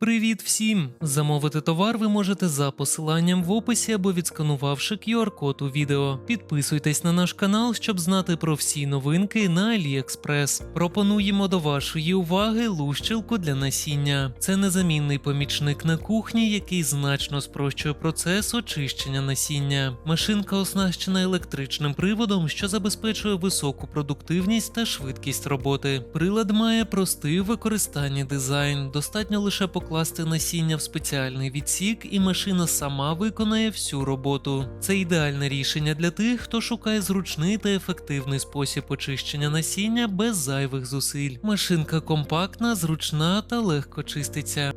Привіт всім! Замовити товар ви можете за посиланням в описі або відсканувавши QR-код у відео. Підписуйтесь на наш канал, щоб знати про всі новинки на AliExpress. Пропонуємо до вашої уваги лущилку для насіння. Це незамінний помічник на кухні, який значно спрощує процес очищення насіння. Машинка оснащена електричним приводом, що забезпечує високу продуктивність та швидкість роботи. Прилад має простий у використанні дизайн. Достатньо лише покласти насіння в спеціальний відсік, і машина сама виконає всю роботу. Це ідеальне рішення для тих, хто шукає зручний та ефективний спосіб очищення насіння без зайвих зусиль. Машинка компактна, зручна та легко чиститься.